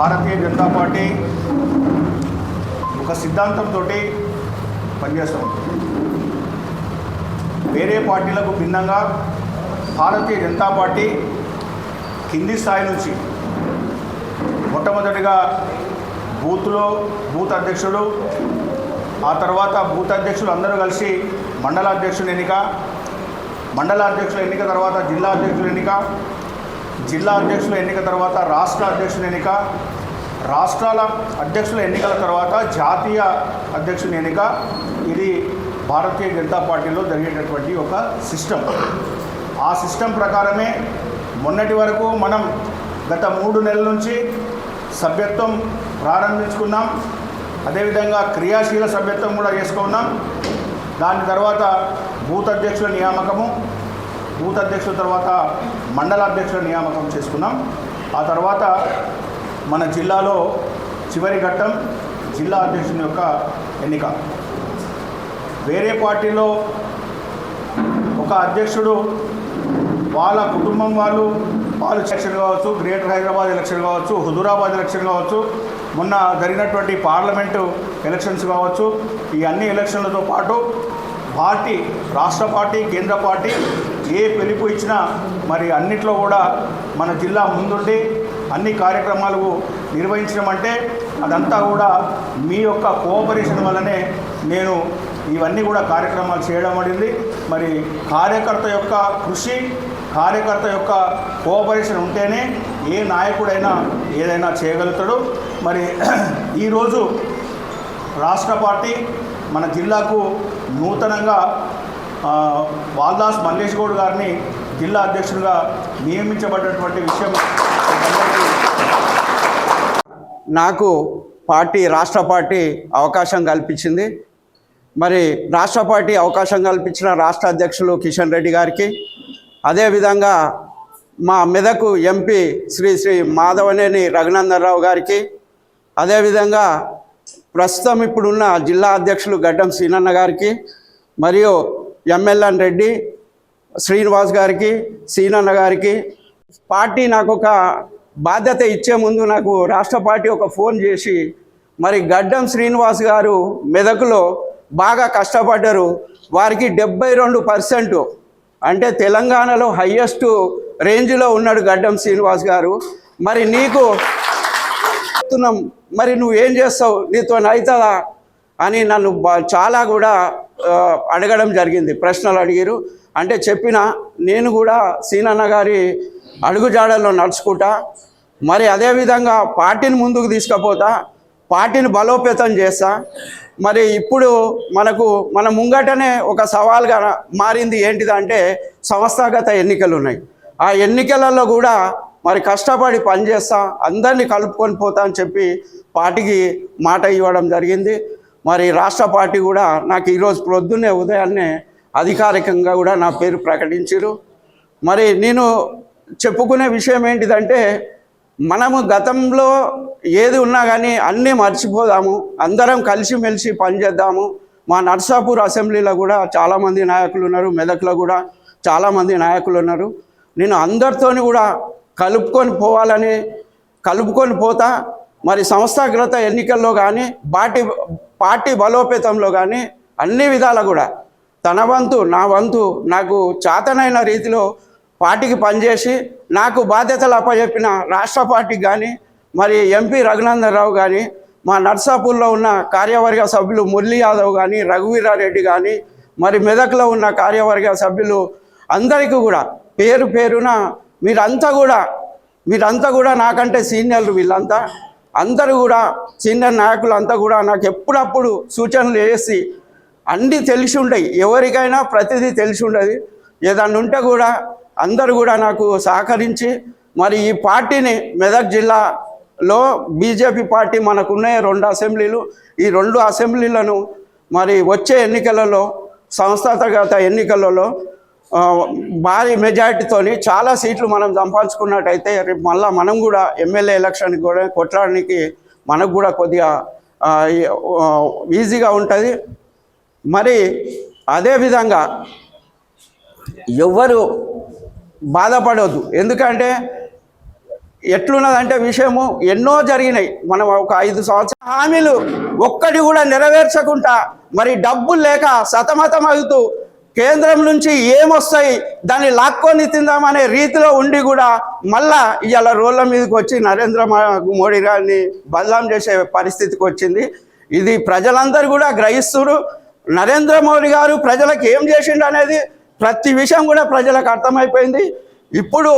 Bharatiya Janata party ఒక సిద్ధాంతంతో పనిచేస్తాం వేరే పార్టీలకు భిన్నంగా భారతీయ జనతా పార్టీ కింది స్థాయి నుంచి మొట్టమొదటిగా బూత్లో బూత్ అధ్యక్షుడు ఆ తర్వాత బూత్ అధ్యక్షులు అందరూ కలిసి మండల అధ్యక్షుల ఎన్నిక మండల అధ్యక్షుల ఎన్నిక తర్వాత జిల్లా అధ్యక్షుల ఎన్నిక జిల్లా అధ్యక్షుల ఎన్నిక తర్వాత రాష్ట్ర అధ్యక్షుల ఎన్నిక రాష్ట్రాల అధ్యక్షుల ఎన్నికల తర్వాత జాతీయ అధ్యక్షుని ఎన్నిక. ఇది భారతీయ జనతా పార్టీలో జరిగేటటువంటి ఒక సిస్టమ్. ఆ సిస్టమ్ ప్రకారమే మొన్నటి వరకు మనం గత మూడు నెలల నుంచి సభ్యత్వం ప్రారంభించుకున్నాం. అదేవిధంగా క్రియాశీల సభ్యత్వం కూడా చేసుకున్నాం. దాని తర్వాత బూత్ అధ్యక్షుల నియామకము బూత్ అధ్యక్షుల తర్వాత మండల అధ్యక్షుల నియామకం చేసుకున్నాం. ఆ తర్వాత మన జిల్లాలో చివరి ఘట్టం జిల్లా అధ్యక్షుని యొక్క ఎన్నిక. వేరే పార్టీలో ఒక అధ్యక్షుడు వాళ్ళ కుటుంబం వాళ్ళు వాళ్ళు ఎలక్షన్ కావచ్చు గ్రేటర్ హైదరాబాద్ ఎలక్షన్ కావచ్చు హుజూరాబాద్ ఎలక్షన్ కావచ్చు మొన్న జరిగినటువంటి పార్లమెంటు ఎలక్షన్స్ కావచ్చు ఈ అన్ని ఎలక్షన్లతో పాటు పార్టీ రాష్ట్ర పార్టీ కేంద్ర పార్టీ ఏ పిలుపు ఇచ్చినా మరి అన్నిట్లో కూడా మన జిల్లా ముందుండి అన్ని కార్యక్రమాలు నిర్వహించడం అంటే అదంతా కూడా మీ యొక్క కోఆపరేషన్ వల్లనే నేను ఇవన్నీ కూడా కార్యక్రమాలు చేయడం పడింది మరి కార్యకర్త యొక్క కృషి కార్యకర్త యొక్క కోఆపరేషన్ ఉంటేనే ఏ నాయకుడైనా ఏదైనా చేయగలుగుతాడు. మరి ఈరోజు రాష్ట్ర పార్టీ మన జిల్లాకు నూతనంగా వాల్దాస్ మల్లేష్ గౌడ్ గారిని జిల్లా అధ్యక్షుడిగా నియమించబడినటువంటి విషయం నాకు పార్టీ రాష్ట్ర పార్టీ అవకాశం కల్పించింది. మరి రాష్ట్ర పార్టీ అవకాశం కల్పించిన రాష్ట్ర అధ్యక్షులు కిషన్ రెడ్డి గారికి అదేవిధంగా మా మెదకు ఎంపీ శ్రీ శ్రీ మాధవనేని రఘునందనరావు గారికి అదేవిధంగా ప్రస్తుతం ఇప్పుడున్న జిల్లా అధ్యక్షులు గడ్డం సీనన్న గారికి మరియు ఎంఎల్ఎన్ రెడ్డి శ్రీనివాస్ గారికి సీనన్న గారికి. పార్టీ నాకు ఒక బాధ్యత ఇచ్చే ముందు నాకు రాష్ట్ర పార్టీ ఒక ఫోన్ చేసి మరి గడ్డం శ్రీనివాస్ గారు మెదకులో బాగా కష్టపడ్డారు. వారికి డెబ్బై రెండు పర్సెంట్ అంటే తెలంగాణలో హయ్యెస్ట్ రేంజ్లో ఉన్నాడు గడ్డం శ్రీనివాస్ గారు. మరి నీకు మరి నువ్వు ఏం చేస్తావు? నీతో అవుతుందా అని నన్ను చాలా కూడా అడగడం జరిగింది. ప్రశ్నలు అడిగారు. అంటే చెప్పిన నేను కూడా సీనన్న గారి అడుగుజాడల్లో నడుచుకుంటా మరి అదేవిధంగా పార్టీని ముందుకు తీసుకుపోతా పార్టీని బలోపేతం చేస్తా. మరి ఇప్పుడు మనకు మన ముంగటనే ఒక సవాల్గా మారింది ఏంటిదంటే సంస్థాగత ఎన్నికలు ఉన్నాయి ఆ ఎన్నికలలో కూడా మరి కష్టపడి పనిచేస్తా అందరినీ కలుపుకొని పోతా అని చెప్పి పార్టీకి మాట ఇవ్వడం జరిగింది. మరి రాష్ట్ర పార్టీ కూడా నాకు ఈరోజు ప్రొద్దున్నే ఉదయాన్నే అధికారికంగా కూడా నా పేరు ప్రకటించారు. మరి నేను చెప్పుకునే విషయం ఏంటిదంటే మనము గతంలో ఏది ఉన్నా కానీ అన్నీ మర్చిపోదాము అందరం కలిసిమెలిసి పనిచేద్దాము. మా నర్సాపూర్ అసెంబ్లీలో కూడా చాలామంది నాయకులు ఉన్నారు మెదక్లో కూడా చాలామంది నాయకులు ఉన్నారు. నేను అందరితోని కూడా కలుపుకొని పోవాలని కలుపుకొని పోతా మరి సంస్థాగ్రత ఎన్నికల్లో కానీ బాటి పార్టీ బలోపేతంలో కానీ అన్ని విధాలు కూడా తన వంతు నా వంతు నాకు చాతనైన రీతిలో పార్టీకి పనిచేసి నాకు బాధ్యతలు అప్పచెప్పిన రాష్ట్ర పార్టీకి కానీ మరి ఎంపీ రఘునందనరావు కానీ మా నర్సాపూర్లో ఉన్న కార్యవర్గ సభ్యులు మురళీ యాదవ్ కానీ రఘువీరారెడ్డి కానీ మరి మెదక్లో ఉన్న కార్యవర్గ సభ్యులు అందరికీ కూడా పేరు పేరున మీరంతా కూడా మీరంతా కూడా నాకంటే సీనియర్లు వీళ్ళంతా. అందరూ కూడా సీనియర్ నాయకులు అంతా కూడా నాకు ఎప్పుడప్పుడు సూచనలు చేసి అన్నీ తెలిసి ఉంటాయి. ఎవరికైనా ప్రతిదీ తెలిసి ఉండదు. ఏదన్నా ఉంటే కూడా అందరూ కూడా నాకు సహకరించి మరి ఈ పార్టీని మెదక్ జిల్లాలో బీజేపీ పార్టీ మనకున్నాయి రెండు అసెంబ్లీలు. ఈ రెండు అసెంబ్లీలను మరి వచ్చే ఎన్నికలలో సంస్థాగత ఎన్నికలలో భారీ మెజారిటీతోని చాలా సీట్లు మనం సంపాదించుకున్నట్టయితే రేపు మళ్ళీ మనం కూడా ఎమ్మెల్యే ఎలక్షన్ కూడా కొట్టడానికి మనకు కూడా కొద్దిగా ఈజీగా ఉంటుంది. మరి అదేవిధంగా ఎవ్వరు బాధపడవద్దు ఎందుకంటే ఎట్లున్నదంటే విషయము ఎన్నో జరిగినాయి. మనం ఒక ఐదు సంవత్సరాల హామీలు ఒక్కటి కూడా నెరవేర్చకుండా మరి డబ్బులు లేక సతమతం అవుతూ కేంద్రం నుంచి ఏమొస్తాయి దాన్ని లాక్కొని తిందామనే రీతిలో ఉండి కూడా మళ్ళా ఇవాళ రోడ్ల మీదకి వచ్చి నరేంద్ర మోడీ గారిని బదలాం చేసే పరిస్థితికి వచ్చింది. ఇది ప్రజలందరూ కూడా గ్రహిస్తున్నారు నరేంద్ర మోడీ గారు ప్రజలకు ఏం చేసిండు అనేది ప్రతి విషయం కూడా ప్రజలకు అర్థమైపోయింది. ఇప్పుడు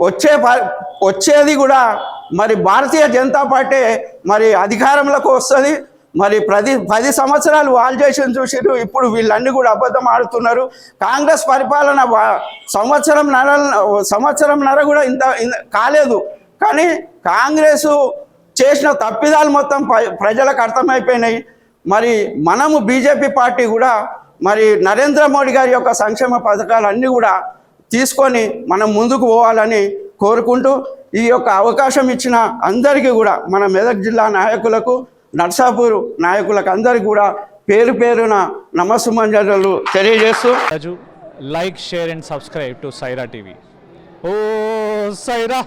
వచ్చే ప- వచ్చేది కూడా మరి భారతీయ జనతా పార్టీ మరి అధికారంలోకి వస్తుంది. మరి ప్రతి పది సంవత్సరాలు వాళ్ళు చేసిన చూసిరు ఇప్పుడు వీళ్ళన్నీ కూడా అబద్ధం ఆడుతున్నారు. కాంగ్రెస్ పరిపాలన వా- సంవత్సరం నర సంవత్సరం నర కూడా ఇంత ఇంత- కాలేదు. కానీ కాంగ్రెస్ చేసిన తప్పిదాలు మొత్తం ప్ర- ప్రజలకు అర్థమైపోయినాయి. మరి మనము బీజేపీ పార్టీ కూడా మరి నరేంద్ర మోడీ గారి యొక్క సంక్షేమ పథకాలన్నీ కూడా తీసుకొని మనం ముందుకు పోవాలని కోరుకుంటూ ఈ యొక్క అవకాశం ఇచ్చిన అందరికీ కూడా మన మెదక్ జిల్లా నాయకులకు నర్సాపూర్ నాయకులకు అందరికీ కూడా పేరు పేరున నమస్సుమంజలు తెలియజేస్తూ like share and subscribe to Saira TV oh Sye Raa!